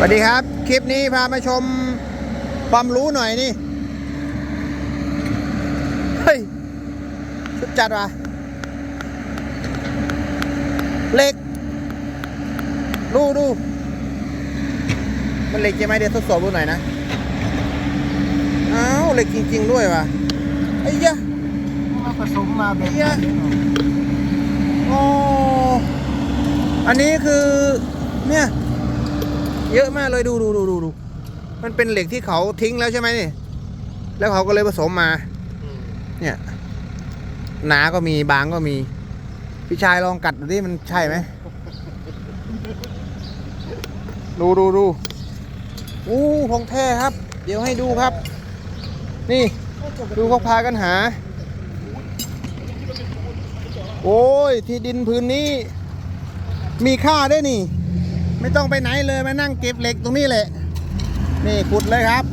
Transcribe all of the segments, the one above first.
สวัสดีครับ คลิปนี้พามาชมความรู้หน่อยนี่ เฮ้ยสุดจัดว่ะเหล็ก ดูดู มันเหล็กใช่ไหมเดี๋ยวทดสอบดูหน่อยนะ อ้าวเหล็กจริง ๆ ด้วยว่ะไอ้ยะมาผสมมาแบบเนี่ยโอ้อันนี้คือเนี่ย เยอะมากเลยดูดูดูดูดูมันเป็นเหล็กที่เขาทิ้งแล้วใช่ไหมนี่ แล้วเขาก็เลยผสมมา เนี่ย หนาก็มีบางก็มี พี่ชายลองกัดดูดิมันใช่ไหม ดูดูดูอู้ของแท้ครับ เดี๋ยวให้ดูครับ นี่ ดูเขาพากันหา โอ้ย ที่ดินพื้นนี้ มีค่าด้วยนี่ ไม่ต้องไปไหนเลยมานั่งเก็บเหล็กตรงนี้แหละ นี่ขุดเลยครับ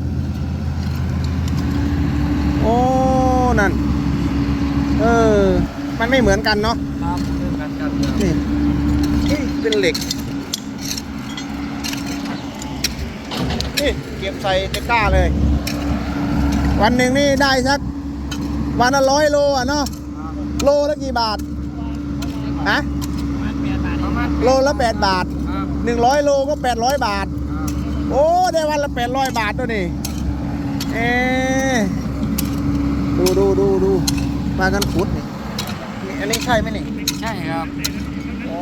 โอ้ นั่น เออ มันไม่เหมือนกันเนาะครับเรื่องการจัดนี่นี่เป็นเหล็ก นี่เก็บใส่ตะกร้าเลย วันหนึ่งนี่ได้สัก วันละร้อยโลอะเนาะ โลละกี่บาท ฮะประมาณโลละแปดบาท ครับหนึ่งร้อยโลก็แปดร้อยบาท โอ้ ได้วันละแปดร้อยบาทตัวนี่เอ๊ะดูดูดูดูมากันขุดนี่นี่อันนี้ใช่ไหมนี่ใช่ครับโอ้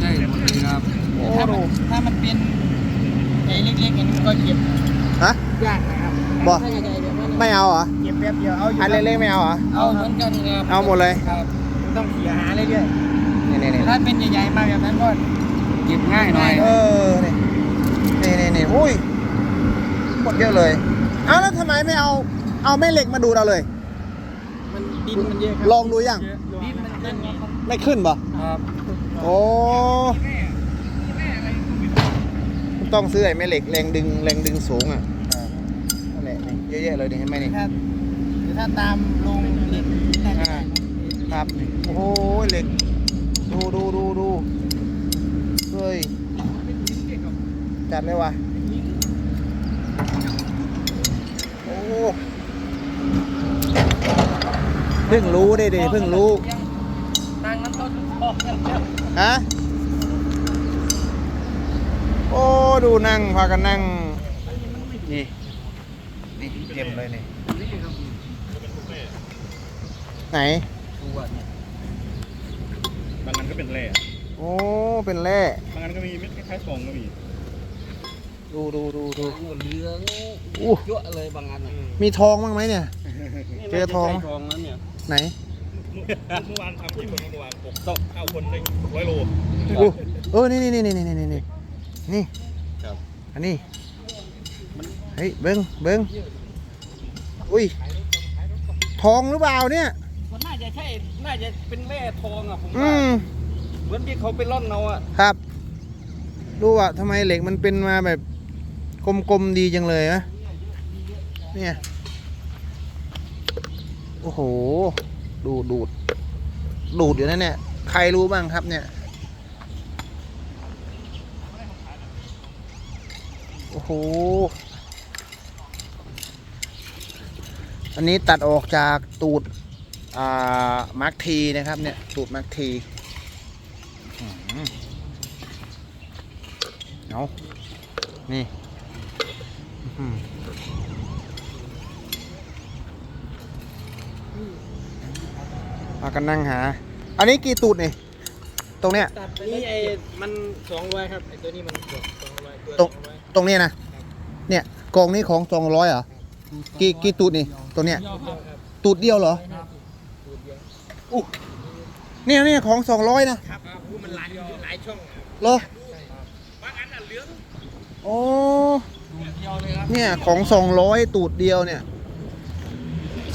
ใช่หมดเลยครับโอ้ถ้ามันดูถ้ามันเป็นไอ้เล็กๆอย่างนี้ก็เก็บฮะยากนะครับบ่ถ้าใหญ่ๆเดี๋ยวมันไม่เอาเหรอเก็บแป๊บเดียวเอาอยู่อันเล็กๆไม่เอาเหรอเอาเหมือนกันครับเอาหมดเลยครับต้องเขี่ยหาเรื่อยนี่นี่นี่ๆถ้าเป็นใหญ่ๆมาแบบนั้นก็ เก็บง่ายหน่อยเออนี่นี่นี่นี่อุ้ยหมดเยอะเลยเอาแล้วทำไมไม่เอาเอาแม่เหล็กมาดูเราเลย มันดินมันเยอะครัลองดูยังดินมันเยอะไงไม่ขึ้นปะครับโอ้ต้องซื้อไอ้แม่เหล็กแรงดึงแรงดึงสูงอะนั่นแหละนี่เยอะๆเลยนี่เห็นไหมนี่ถ้าถ้าตามลงเหล็กน่าจะได้ครับโอ้โหเหล็ก ดูดูดูดูเฮ้ย จัดเลยว่ะโอ้เพิ่งรู้ได้ดิเพิ่งรู้ตังค์นั้นต้นออกกันแล้วฮะโอ้ดูนั่งพากันนั่งนี่นี่เต็มเลยนี่ไหนบางอันก็เป็นแร่โอ้เป็นแร่บางอันก็มีเม็ดคล้ายๆฟองก็มี ดูดูดูดูเหลืองอู้เยอะเลยบางอันมีทองบ้างไหมเนี่ย เจอทอง ทองนั้นเนี่ย ไหน เมื่อวานทำกี่คนเมื่อวานหกต่อเก้าคนได้ร้อยโลอู้เออ นี่นี่นี่นี่นี่นี่นี่นี่ครับอันนี้ เฮ้ย เบิ้งเบิ้งอุ้ย ทองหรือเปล่าเนี่ยมันน่าจะใช่ น่าจะเป็นแร่ทองอะผมอืว่ามเหมือนที่เขาไปร่อนเอาอะ ครับ ดูอะทำไมเหล็กมันเป็นมาแบบก ลมๆดีจังเลยนะเนี่ยโอ้โห ดูดดูด ดูดอยู่นั่นเนี่ย ใครรู้บ้างครับเนี่ย โอ้โห อันนี้ตัดออกจากตูด อ่า มาร์คทีนะครับเนี่ย ตูดมาร์คทีอื้อหือเอานี่ มากันนั่งหา อันนี้กี่ตูดนี่ ตรงเนี้ย ตัดนี่ไอ้มันสองร้อยครับไอ้ตัวนี้มันสองร้อยตัวตรงตรงเนี้ยนะ เนี่ยกองนี้ของสองร้อยเหรอ กี่กี่ตูดนี่ตรงเนี้ยเดียวครับตูดเดียวเหรออู้เนี่ยเนี่ยของสองร้อยนะครับมันหลายหลายช่องเหรอ บางอันอะเหลืองโอ้ เดียวเลยครับเนี่ยของสองร้อยตูดเดียวเนี่ย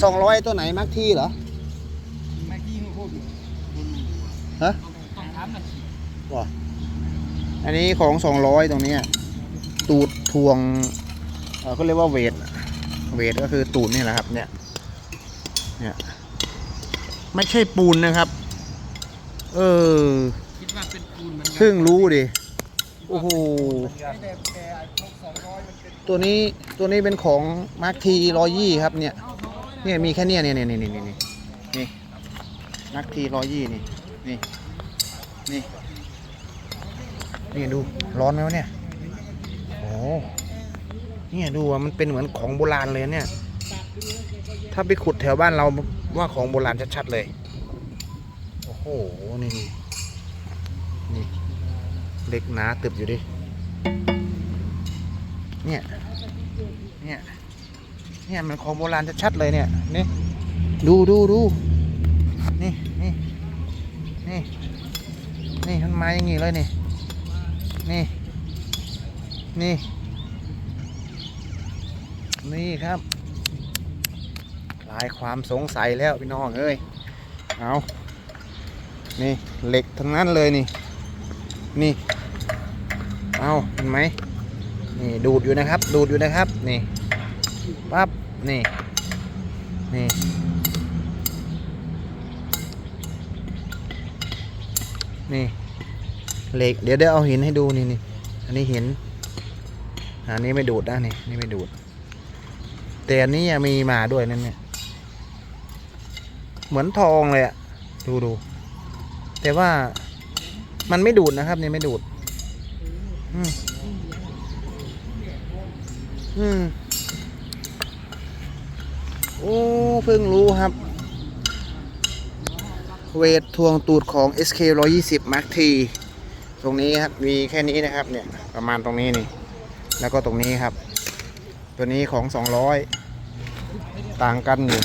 สองร้อยตัวไหนมักที่เหรอแม็กกี้พูดฮะต้องถามหน่อยว่ะอันนี้ของสองร้อยตรงเนี้ยตูดทวงเออเขาเรียกว่าเวทเวทก็คือตูดนี่แหละครับ เนี่ย เนี่ยไม่ใช่ปูนนะครับ เออ คิดว่าเป็นปูนเหมือนกัเพิ่งรู้ดิ โอ้โห ตัวนี้ตัวนี้เป็นของมาร์คทีร้อยยี่ครับเนี่ย เนี่ยมีแค่เนี้ยเนี่ยเนี่ยเนี่ยเนี่ยเนี่ยนี่มาร์คทีร้อยยี่นี่ นี่ นี่ นี่ดูร้อนไหมวะเนี่ย โอ้เนี่ยดูว่ามันเป็นเหมือนของโบราณเลยเนี่ย ถ้าไปขุดแถวบ้านเราว่าของโบราณชัดๆเลย โอ้โห นี่นี่ เล็กหนาตึบอยู่ดิ เนี่ย เนี่ย เนี่ยมันของโบราณชัดๆเลยเนี่ย นี่ดูดูดูนี่นี่นี่นี่มันมาอย่างงี้เลยนี่ นี่ นี่ นี่ครับลายความสงสัยแล้วพี่น้องเอ้ย เอานี่เหล็กทั้งนั้นเลยนี่ นี่ เอาเห็นไหมนี่ดูดอยู่นะครับ ดูดอยู่นะครับ นี่ปั๊บนี่ นี่ นี่เหล็กเดี๋ยวเดี๋ยวเอาหินให้ดูนี่นี่อันนี้หินอันนี้ไม่ดูดนะนี่นี่ไม่ดูด แต่อันนี้ยังมีมาด้วยนั่นเนี่ยเหมือนทองเลยอะดูดูแต่ว่ามันไม่ดูดนะครับนี่ไม่ดูด อืมอืมโอ้เพิ่งรู้ครับ เวททวงตูดของ SK 120 Mark T ตรงนี้ครับมีแค่นี้นะครับเนี่ยประมาณตรงนี้นี่ แล้วก็ตรงนี้ครับ ตัวนี้ของ 200 ต่างกันอยู่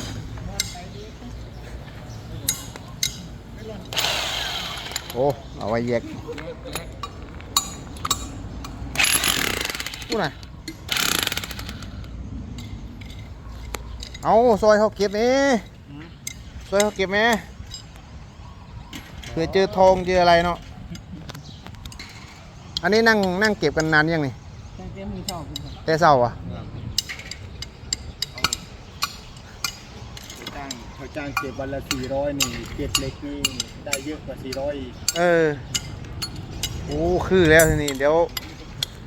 โอ้เอาไว้แยก พูดน่ะเอาซอยเขาเก็บนี่ซอยเขาเก็บไหมเผื่อเจอทองเจออะไรเนาะ อันนี้นั่งนั่งเก็บกันนานยังนี่ตั้งแต่มือเช้าขึ้นครับแต่เศร้าอะจ้างเขาจ้างเก็บวันละสี่ร้อยนี่เก็บเหล็กนี่ได้เยอะกว่าสี่ร้อยอีกเออ โอ้ คือแล้วทีนี้เดี๋ยว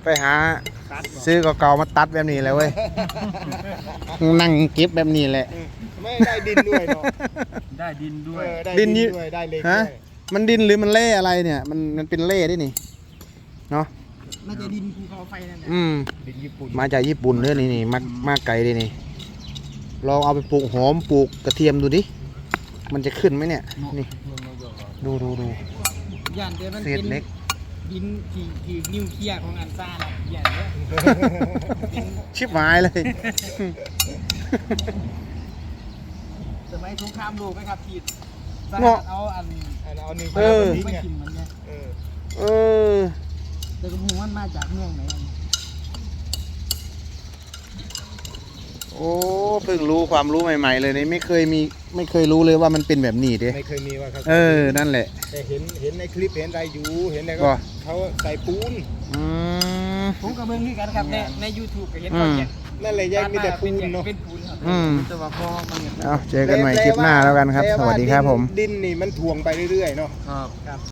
ไปหาตัด ซื้อเก่าๆมาตัดแบบนี้แล้วเว้ย นั่งเก็บแบบนี้แหละ ไม่ได้ดินด้วยเนาะได้ดินด้วเอยอได้ดิดินนนี่ด้วยได้เหล็กฮะด้วยมันดินหรือมันเล่อะไรเนี่ย มันมันเป็นเล่ด้วยนี่เนาะ น่าจะดินภูเขาไฟนั่นแหละอืม ดินญี่ปุ่นมาจากญี่ปุ่นเด้อนี่นี่มามาไกลเลยนี่ ลองเอาไปปลูกหอมปลูกกระเทียมดูดิ มันจะขึ้นไหมเนี่ย นี่ ดูดูดูย่านเดียวมันเศเป็ษนเล็ก ดินที่ที่นิวเคลียร์ของอันซ่าละย่านเนี้ยเป็นชิบหายเลย สมัยสงครามโลกไหมครับที่สหเนาะรัฐเอาอันอันเอาหนึ่งเออ ทิ้งไม่อะกินมันเนี่ยเออ เออ แต่ก็มูมันมาจากเมืองไหน อันโอ้เพิ่งรู้ความรู้ใหม่ ๆ เลยนี่ไม่เคยมีไม่เคยรู้เลยว่ามันเป็นแบบนี้เด้ไม่เคยมีว่าเขาเออนั่นแหละ แต่เห็นเห็นในคลิปเห็นอะไรอยู่เห็นอะไรบ่ก็เขาใส่ปูนอืม ผมกับเบิ่งคือกันครับในใน YouTube ก็เห็นอืเขามแยกนั่นเลยแยกมีแต่ปูนเนาะเป็นปูนครับอืม แต่ว่าพอมันเนี่ยเอาเจอกันใหม่คลิปหน้าแล้วกันครับ สวัสดีครับผม ดินนี่มันถ่วงไปเรื่อยๆเนาะ ครับ